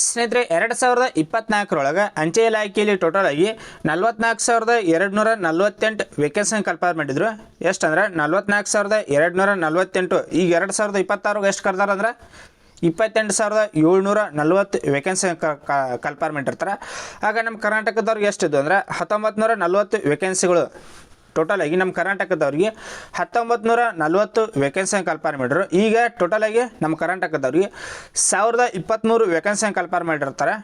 ಸ್ನೇಹಿತರೆ, ಎರಡು ಸಾವಿರದ ಇಪ್ಪತ್ನಾಲ್ಕರೊಳಗೆ ಅಂಚೆ ಇಲಾಖೆಯಲ್ಲಿ ಟೋಟಲ್ ಆಗಿ ನಲ್ವತ್ನಾಲ್ಕು ಸಾವಿರದ ಎರಡು ನೂರ ನಲ್ವತ್ತೆಂಟು ವೇಕೆನ್ಸಿ ಕಲ್ಪಾರ್ ಮಾಡಿದ್ರು. ಎಷ್ಟು ಅಂದ್ರೆ ನಲ್ವತ್ನಾಲ್ಕು ಸಾವಿರದ ಎರಡು ನೂರ ನಲ್ವತ್ತೆಂಟು. ಈಗ ಎರಡು ಸಾವಿರದ ಇಪ್ಪತ್ತಾರು ಎಷ್ಟು ಕರ್ದಾರ ಅಂದ್ರೆ, ಇಪ್ಪತ್ತೆಂಟು ಸಾವಿರದ ಏಳ್ನೂರ ನಲ್ವತ್ತು ವೇಕೆನ್ಸಿ ಕಲ್ಪಾರ್ ಮಾಡಿರ್ತಾರೆ. ಆಗ ನಮ್ಮ ಕರ್ನಾಟಕದವ್ರಿಗೆ ಎಷ್ಟಿದ್ದು ಅಂದ್ರೆ ಹತ್ತೊಂಬತ್ತು ನೂರ ನಲ್ವತ್ತು ವೇಕೆನ್ಸಿಗಳು ಟೋಟಲ್ ಆಗಿ ನಮ್ಮ ಕರ್ನಾಟಕದವ್ರಿಗೆ ಹತ್ತೊಂಬತ್ತು ನೂರ ನಲ್ವತ್ತು ವೇಕೆನ್ಸಿಯನ್ನು ಕಲ್ಪನೆ ಮಾಡಿದ್ರು. ಈಗ ಟೋಟಲ್ ಆಗಿ ನಮ್ಮ ಕರ್ನಾಟಕದವ್ರಿಗೆ ಸಾವಿರದ ಇಪ್ಪತ್ತ್ಮೂರು ವೇಕೆನ್ಸಿಯನ್ನು ಕಲ್ಪನೆ ಮಾಡಿರ್ತಾರೆ.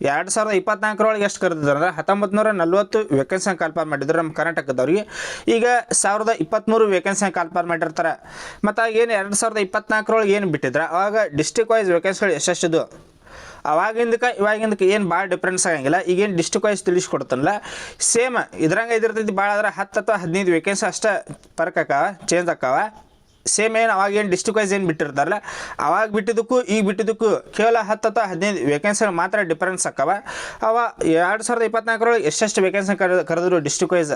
ಎರಡು ಸಾವಿರದ ಇಪ್ಪತ್ನಾಲ್ಕರೊಳಗೆ ಎಷ್ಟು ಕರೆದಿದ್ರು ಅಂದ್ರೆ ಹತ್ತೊಂಬತ್ತು ನೂರ ನಲ್ವತ್ತು ವೇಕೆನ್ಸಿಯನ್ನು ಕಾಲ್ಪಾರ್ ಮಾಡಿದ್ರು ನಮ್ಮ ಕರ್ನಾಟಕದವ್ರಿಗೆ. ಈಗ ಸಾವಿರದ ಇಪ್ಪತ್ತ್ಮೂರು ವೇಕೆನ್ಸಿಯನ್ನು ಕಾಲ್ಪಾರ್ ಮಾಡಿರ್ತಾರೆ. ಮತ್ತು ಏನು ಎರಡು ಸಾವಿರದ ಇಪ್ಪತ್ನಾಲ್ಕರೊಳಗೆ ಏನು ಬಿಟ್ಟಿದ್ರೆ? ಆವಾಗ ಡಿಸ್ಟಿಕ್ ವೈಸ್ ವೇಕೆನ್ಸಿಗಳು ಎಷ್ಟೆಷ್ಟಿದ್ದು ಅವಾಗಿಂದಕ್ಕೆ ಇವಾಗಿಂದಕ್ಕೆ ಏನು ಭಾಳ ಡಿಫ್ರೆನ್ಸ್ ಆಗಂಗಿಲ್ಲ. ಈಗೇನು ಡಿಸ್ಟಿಕ್ ವೈಸ್ ತಿಳಿಸ್ಕೊಡ್ತಾನಲ್ಲ ಸೇಮ್ ಇದ್ರಂಗೆ ಇದಿರ್ತೈತಿ ಭಾಳ ಆದ್ರೆ ಹತ್ತು ಅಥವಾ ಹದಿನೈದು ವೇಕೆನ್ಸಿ ಅಷ್ಟೇ ಫರ್ಕ್ ಆಕಾವ ಚೇಂಜ್ ಆಕಾವ ಸೇಮ್ ಏನು ಅವಾಗ ಏನು ಡಿಸ್ಟಿಕ್ ವೈಸ್ ಏನು ಬಿಟ್ಟಿರ್ತಾರಲ್ಲ, ಅವಾಗ ಬಿಟ್ಟಿದ್ದಕ್ಕೂ ಈಗ ಬಿಟ್ಟಿದ್ದಕ್ಕೂ ಕೇವಲ ಹತ್ತು ಅಥವಾ ಹದಿನೈದು ವೇಕೆನ್ಸಿಗಳು ಮಾತ್ರ ಡಿಫ್ರೆನ್ಸ್ ಆಕ್ಕವ. ಅವ ಎರಡು ಸಾವಿರದ ಇಪ್ಪತ್ನಾಲ್ಕರೊಳಗೆ ಎಷ್ಟೆಷ್ಟು ವೇಕೆನ್ಸಿ ಕರೆದು ಕರೆದ್ರು ಡಿಸ್ಟಿಕ್ ವೈಸ್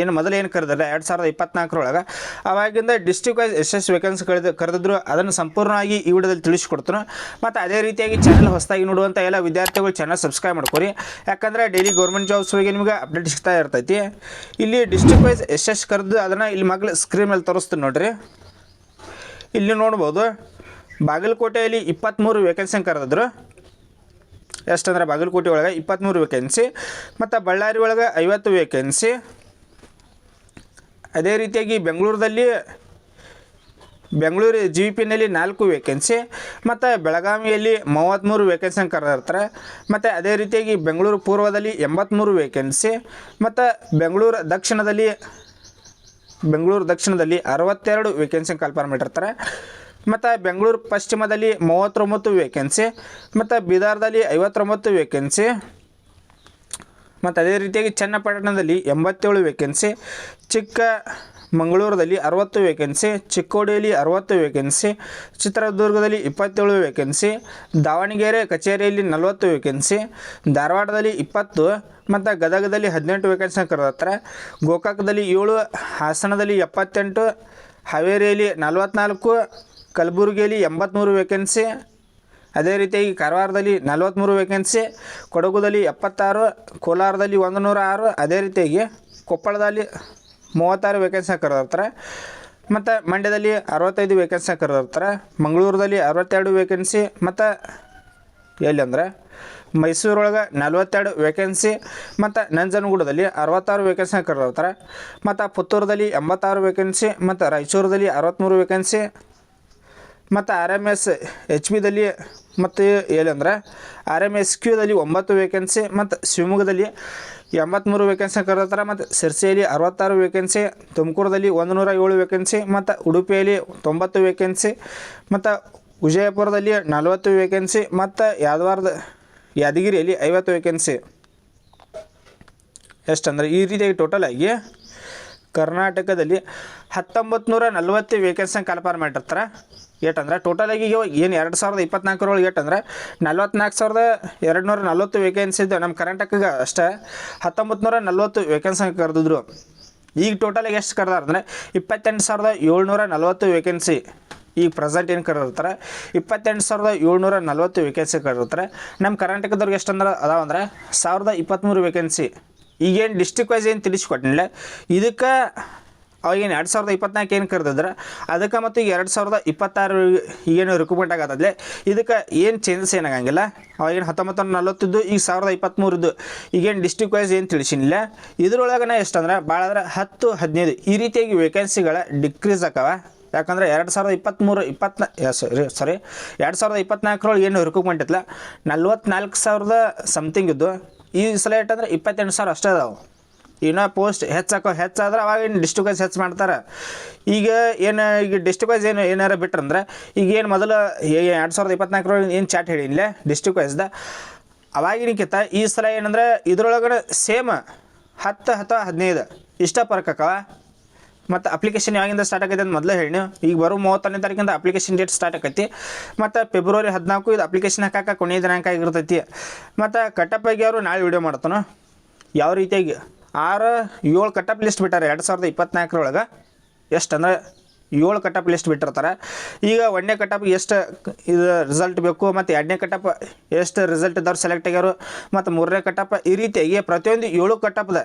ಏನು ಮೊದಲು ಏನು ಕರೆದಲ್ಲ, ಎರಡು ಸಾವಿರದ ಇಪ್ಪತ್ನಾಲ್ಕರೊಳಗೆ ಅವಾಗಿಂದ ಡಿಸ್ಟಿಕ್ ವೈಸ್ ಎಷ್ಟೆಷ್ಟು ವೇಕೆನ್ಸಿ ಕರೆದು ಕರೆದಿದ್ರು. ಅದನ್ನು ಸಂಪೂರ್ಣವಾಗಿ ಈ ವಿಡಿಯೋದಲ್ಲಿ ತಿಳಿಸ್ಕೊಡ್ತಾನೆ. ಮತ್ತು ಅದೇ ರೀತಿಯಾಗಿ ಚಾನಲ್ ಹೊಸದಾಗಿ ನೋಡುವಂಥ ಎಲ್ಲ ವಿದ್ಯಾರ್ಥಿಗಳು ಚಾನಲ್ ಸಬ್ಸ್ಕ್ರೈಬ್ ಮಾಡ್ಕೊರಿ. ಯಾಕಂದರೆ ಡೈಲಿ ಗೌರ್ಮೆಂಟ್ ಜಾಬ್ಸ್ ಬಗ್ಗೆ ನಿಮಗೆ ಅಪ್ಡೇಟ್ ಸಿಗ್ತಾ ಇರ್ತೈತಿ. ಇಲ್ಲಿ ಡಿಸ್ಟಿಕ್ ವೈಸ್ ಎಷ್ಟೆಷ್ಟು ಕರೆದು ಅದನ್ನು ಇಲ್ಲಿ ಮಗಳು ಸ್ಕ್ರೀನ್ ಮೇಲೆ ತೋರಿಸ್ತೀನಿ ನೋಡ್ರಿ. ಇಲ್ಲಿ ನೋಡ್ಬೋದು, ಬಾಗಲಕೋಟೆಯಲ್ಲಿ ಇಪ್ಪತ್ತ್ಮೂರು ವೇಕೆನ್ಸಿ ಕರೆದಿದ್ರು. ಎಷ್ಟಂದ್ರೆ ಬಾಗಲಕೋಟೆ ಒಳಗೆ ಇಪ್ಪತ್ತ್ಮೂರು ವೇಕೆನ್ಸಿ ಮತ್ತು ಬಳ್ಳಾರಿ ಒಳಗೆ ಐವತ್ತು ವೇಕೆನ್ಸಿ ಅದೇ ರೀತಿಯಾಗಿ ಬೆಂಗಳೂರಲ್ಲಿ ಬೆಂಗಳೂರು ಜಿ ಪಿ ಪಿನಲ್ಲಿ ನಾಲ್ಕು ವೇಕೆನ್ಸಿ ಮತ್ತು ಬೆಳಗಾವಿಯಲ್ಲಿ ಮೂವತ್ತ್ಮೂರು ವೇಕೆನ್ಸಿ ಕರೆದಿರ್ತಾರೆ. ಮತ್ತು ಅದೇ ರೀತಿಯಾಗಿ ಬೆಂಗಳೂರು ಪೂರ್ವದಲ್ಲಿ ಎಂಬತ್ತ್ಮೂರು ವೇಕೆನ್ಸಿ ಮತ್ತು ಬೆಂಗಳೂರು ದಕ್ಷಿಣದಲ್ಲಿ ಬೆಂಗಳೂರು ದಕ್ಷಿಣದಲ್ಲಿ ಅರವತ್ತೆರಡು ವೇಕೆನ್ಸಿ ಕಲ್ಪನೆ ಮಾಡಿರ್ತಾರೆ. ಮತ್ತು ಬೆಂಗಳೂರು ಪಶ್ಚಿಮದಲ್ಲಿ ಮೂವತ್ತೊಂಬತ್ತು ವೇಕೆನ್ಸಿ ಮತ್ತು ಬೀದರ್ದಲ್ಲಿ ಐವತ್ತೊಂಬತ್ತು ವೇಕೆನ್ಸಿ ಮತ್ತು ಅದೇ ರೀತಿಯಾಗಿ ಚನ್ನಪಟ್ಟಣದಲ್ಲಿ ಎಂಬತ್ತೇಳು ವೇಕೆನ್ಸಿ ಚಿಕ್ಕ ಮಂಗಳೂರದಲ್ಲಿ ಅರವತ್ತು ವೇಕೆನ್ಸಿ ಚಿಕ್ಕೋಡಿಯಲ್ಲಿ ಅರವತ್ತು ವೇಕೆನ್ಸಿ ಚಿತ್ರದುರ್ಗದಲ್ಲಿ ಇಪ್ಪತ್ತೇಳು ವೇಕೆನ್ಸಿ ದಾವಣಗೆರೆ ಕಚೇರಿಯಲ್ಲಿ ನಲವತ್ತು ವೇಕೆನ್ಸಿ ಧಾರವಾಡದಲ್ಲಿ ಇಪ್ಪತ್ತು, ಮತ್ತು ಗದಗದಲ್ಲಿ ಹದಿನೆಂಟು ವೇಕೆನ್ಸಿ ಕರೆದಿರ್ತಾರೆ ಗೋಕಾಕದಲ್ಲಿ ಏಳು, ಹಾಸನದಲ್ಲಿ ಎಪ್ಪತ್ತೆಂಟು, ಹಾವೇರಿಯಲ್ಲಿ ನಲವತ್ತ್ನಾಲ್ಕು ಕಲಬುರಗಿಯಲ್ಲಿ ಎಂಬತ್ತ್ಮೂರು ವೇಕೆನ್ಸಿ ಅದೇ ರೀತಿಯಾಗಿ ಕಾರವಾರದಲ್ಲಿ ನಲವತ್ತ್ಮೂರು ವೇಕೆನ್ಸಿ ಕೊಡಗುದಲ್ಲಿ ಎಪ್ಪತ್ತಾರು, ಕೋಲಾರದಲ್ಲಿ ಒಂದು ನೂರ ಆರು ಅದೇ ರೀತಿಯಾಗಿ ಕೊಪ್ಪಳದಲ್ಲಿ ಮೂವತ್ತಾರು ವೇಕೆನ್ಸಿ ಕರೆದಿರ್ತಾರೆ. ಮತ್ತು ಮಂಡ್ಯದಲ್ಲಿ ಅರವತ್ತೈದು ವೇಕೆನ್ಸಿ ಕರೆದಿರ್ತಾರೆ. ಮಂಗಳೂರದಲ್ಲಿ ಅರವತ್ತೆರಡು ವೇಕೆನ್ಸಿ ಮತ್ತು ಎಲ್ಲಿ ಅಂದರೆ ಮೈಸೂರೊಳಗೆ ನಲವತ್ತೆರಡು ವೇಕೆನ್ಸಿ ಮತ್ತು ನಂಜನಗೂಡದಲ್ಲಿ ಅರವತ್ತಾರು ವೇಕೆನ್ಸಿ ಕರೆದಿರ್ತಾರೆ. ಮತ್ತು ಪುತ್ತೂರದಲ್ಲಿ ಎಂಬತ್ತಾರು ವೇಕೆನ್ಸಿ ಮತ್ತು ರಾಯಚೂರದಲ್ಲಿ ಅರವತ್ತ್ಮೂರು ವೇಕೆನ್ಸಿ ಮತ್ತು ಆರ್ ಎಂ ಎಸ್ ಎಚ್ ಬಿದಲ್ಲಿ ಮತ್ತು ಏನಂದ್ರೆ ಆರ್ ಎಂ ಎಸ್ ಕ್ಯೂದಲ್ಲಿ ಒಂಬತ್ತು ವೇಕೆನ್ಸಿ ಮತ್ತು ಶಿವಮೊಗ್ಗದಲ್ಲಿ ಎಂಬತ್ತ್ಮೂರು ವೇಕೆನ್ಸಿ ಕರೆದಿರ್ತಾರೆ ಮತ್ತು ಸಿರ್ಸಿಯಲ್ಲಿ ಅರವತ್ತಾರು ವೇಕೆನ್ಸಿ ತುಮಕೂರದಲ್ಲಿ ಒಂದು ನೂರ ಏಳು ವೇಕೆನ್ಸಿ ಮತ್ತು ಉಡುಪಿಯಲ್ಲಿ ತೊಂಬತ್ತು ವೇಕೆನ್ಸಿ ಮತ್ತು ವಿಜಯಪುರದಲ್ಲಿ ನಲವತ್ತು ವೇಕೆನ್ಸಿ ಮತ್ತು ಯಾದವಾರದ ಯಾದಗಿರಿಯಲ್ಲಿ ಐವತ್ತು ವೇಕೆನ್ಸಿ ಎಷ್ಟಂದರೆ ಈ ರೀತಿಯಾಗಿ ಟೋಟಲ್ ಆಗಿ ಕರ್ನಾಟಕದಲ್ಲಿ ಹತ್ತೊಂಬತ್ತು ನೂರ ನಲವತ್ತು ವೇಕೆನ್ಸಿನ ಕಲ್ಪನೆ ಮಾಡಿರ್ತಾರೆ. ಏಟಂದ್ರೆ ಟೋಟಲ್ ಆಗಿ ಏನು ಎರಡು ಸಾವಿರದ ಇಪ್ಪತ್ನಾಲ್ಕರೊಳಗೆ ಅಂದ್ರೆ ನಲ್ವತ್ನಾಲ್ಕು ಸಾವಿರದ ಎರಡು ನೂರ ನಲ್ವತ್ತು ವೇಕೆನ್ಸಿ ಇದ್ದು ನಮ್ಮ ಕರ್ನಾಟಕಕ್ಕೆ ಅಷ್ಟೇ. ಹತ್ತೊಂಬತ್ತು ನೂರ ನಲ್ವತ್ತು ವೇಕೆನ್ಸಿ ಕರೆದಿದ್ರು. ಈಗ ಟೋಟಲಾಗಿ ಎಷ್ಟು ಕರೆದಾರ ಅಂದರೆ ಇಪ್ಪತ್ತೆಂಟು ಸಾವಿರದ ಏಳ್ನೂರ ನಲ್ವತ್ತು ವೇಕೆನ್ಸಿ ಈಗ ಪ್ರೆಸೆಂಟ್ ಏನು ಕರೆದಿರ್ತಾರೆ? ಇಪ್ಪತ್ತೆಂಟು ಸಾವಿರದ ಏಳ್ನೂರ ನಲ್ವತ್ತು ವೇಕೆನ್ಸಿ ಕರೆದಿರ್ತಾರೆ. ನಮ್ಮ ಕರ್ನಾಟಕದವ್ರಿಗೆ ಎಷ್ಟು ಅಂದ್ರೆ ಅದಾವ ಅಂದ್ರೆ ಸಾವಿರದ ಇಪ್ಪತ್ತ್ಮೂರು ವೇಕೆನ್ಸಿ ಈಗೇನು ಡಿಸ್ಟಿಕ್ ವೈಸ್ ಏನು ತಿಳಿಸ್ಕೊಟ್ಟಿಲ್ಲ ಇದಕ್ಕೆ ಅವಾಗೇನು ಎರಡು ಸಾವಿರದ ಇಪ್ಪತ್ನಾಲ್ಕು ಏನು ಕರೆದಿದ್ರೆ, ಅದಕ್ಕೆ ಮತ್ತು ಈಗ ಎರಡು ಸಾವಿರದ ಇಪ್ಪತ್ತಾರು ಏನು ರಿಕ್ರೂಟ್ಮೆಂಟ್ ಆಗತ್ತದ್ಲೆ. ಇದಕ್ಕೆ ಏನು ಚೇಂಜಸ್ ಏನಾಗಂಗಿಲ್ಲ ಅವಾಗೇನು ಹತ್ತೊಂಬತ್ತು ನಲ್ವತ್ತಿದ್ದು, ಈಗ ಸಾವಿರದ ಇಪ್ಪತ್ತ್ಮೂರದ್ದು ಈಗೇನು ಡಿಸ್ಟಿಕ್ ವೈಸ್ ಏನು ತಿಳಿಸಿಲ್ಲ ಇದ್ರೊಳಗನ ಎಷ್ಟಂದ್ರೆ ಭಾಳ ಅಂದ್ರೆ ಹತ್ತು, ಹದಿನೈದು ಈ ರೀತಿಯಾಗಿ ವೇಕೆನ್ಸಿಗಳ ಡಿಕ್ರೀಸ್ ಆಕವ ಯಾಕಂದ್ರೆ ಎರಡು ಸಾವಿರದ ಇಪ್ಪತ್ತ್ಮೂರು ಇಪ್ಪತ್ನಾ ಸಾರಿ ಸಾರಿ ಎರಡು ಸಾವಿರದ ಇಪ್ಪತ್ನಾಲ್ಕರೊಳಗೆ ಏನು ರಿಕ್ರೂಟ್ಮೆಂಟ್ ಇತ್ತಲ್ಲ, ನಲ್ವತ್ನಾಲ್ಕು ಸಾವಿರದ ಸಮಥಿಂಗ್ ಇದ್ದು, ಈ ಸಲ ಏಟಂದ್ರೆ ಇಪ್ಪತ್ತೆಂಟು ಸಾವಿರ ಅಷ್ಟೇ ಅದಾವೆ. ಇನ್ನೂ ಪೋಸ್ಟ್ ಹೆಚ್ಚಾಕೋ ಹೆಚ್ಚಾದ್ರೆ ಅವಾಗ ಏನು ಡಿಸ್ಟಿಕ್ ವೈಸ್ ಹೆಚ್ಚು ಮಾಡ್ತಾರೆ. ಈಗ ಏನು, ಈಗ ಡಿಸ್ಟಿಕ್ ವೈಸ್ ಏನು, ಏನಾರ ಬಿಟ್ರಂದ್ರೆ, ಈಗ ಏನು ಮೊದಲು ಎರಡು ಸಾವಿರದ ಇಪ್ಪತ್ನಾಲ್ಕರೊಳಗೆ ಏನು ಚಾಟ್ ಹೇಳಿಲ್ಲ ಡಿಸ್ಟಿಕ್ ವೈಸ್ದ ಅವಾಗಿನಕ್ಕಿಂತ ಈ ಸಲ ಏನಂದ್ರೆ ಇದ್ರೊಳಗಡೆ ಸೇಮ್ ಹತ್ತು ಅಥವಾ ಹದಿನೈದು ಇಷ್ಟ ಪರ್ಕಕ್ಕವ ಮತ್ತು ಅಪ್ಲಿಕೇಶನ್ ಯಾವಾಗಿಂದ ಸ್ಟಾರ್ಟ್ ಆಗೈತೆ ಅಂತ ಮೊದಲೇ ಹೇಳಿ ಈಗ ಬರೋ ಮೂವತ್ತೊಂದನೇ ತಾರೀಕಿಂದ ಅಪ್ಲಿಕೇಶನ್ ಡೇಟ್ ಸ್ಟಾರ್ಟ್ ಆಕೈತಿ. ಮತ್ತು ಫೆಬ್ರವರಿ ಹದಿನಾಲ್ಕು ಇದು ಅಪ್ಲಿಕೇಶನ್ ಹಾಕಾಕ ಕೊನೆಯ ದಿನಾಂಕ ಆಗಿರ್ತೈತಿ. ಮತ್ತು ಕಟ್ಟಪ್ಪಾಗಿ ಅವರು ನಾಳೆ ವಿಡಿಯೋ ಮಾಡ್ತಾನೆ. ಯಾವ ರೀತಿಯಾಗಿ? ಆರು, ಏಳು ಕಟಪ್ ಲಿಸ್ಟ್ ಬಿಟ್ಟಾರೆ. ಎರಡು ಸಾವಿರದ ಇಪ್ಪತ್ನಾಲ್ಕರೊಳಗೆ ಎಷ್ಟು ಅಂದರೆ ಏಳು ಕಟಪ್ ಲಿಸ್ಟ್ ಬಿಟ್ಟಿರ್ತಾರೆ. ಈಗ ಒಂದನೇ ಕಟಪ್ ಎಷ್ಟು ಇದು ರಿಸಲ್ಟ್ ಬೇಕು, ಮತ್ತು ಎರಡನೇ ಕಟಪ್ ಎಷ್ಟು ರಿಸಲ್ಟ್ ಇದ್ದವ್ರು ಸೆಲೆಕ್ಟ್ ಆಗ್ಯಾರು, ಮತ್ತು ಮೂರನೇ ಕಟಪ್ ಈ ರೀತಿಯಾಗಿ ಪ್ರತಿಯೊಂದು ಏಳು ಕಟಪ್ದ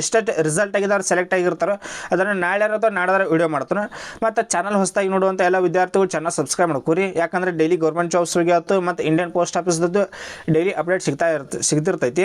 ಎಷ್ಟೆಷ್ಟು ರಿಸಲ್ಟ್ ಆಗಿದ್ದಾರೆ ಸೆಲೆಕ್ಟ್ ಆಗಿರ್ತಾರೋ, ಅದನ್ನು ನಾಳೆ ಇರೋದು ನಾಡ್ದಾರ ವಿಡಿಯೋ ಮಾಡ್ತಾನೆ. ಮತ್ತು ಚಾನಲ್ ಹೊಸದಾಗಿ ನೋಡುವಂಥ ಎಲ್ಲ ವಿದ್ಯಾರ್ಥಿಗಳು ಚೆನ್ನಾಗಿ ಸಬ್ಸ್ಕ್ರೈಬ್ ಮಾಡ್ಕೊರಿ. ಯಾಕಂದರೆ ಡೈಲಿ ಗೌರ್ಮೆಂಟ್ ಜಾಬ್ಸ್ಗೆ ಆಯ್ತು ಮತ್ತು ಇಂಡಿಯನ್ ಪೋಸ್ಟ್ ಆಫೀಸ್ದದ್ದು ಡೈಲಿ ಅಪ್ಡೇಟ್ ಸಿಗ್ತಾ ಇರ್ತ ಸಿಗ್ತಿರ್ತೈತಿ.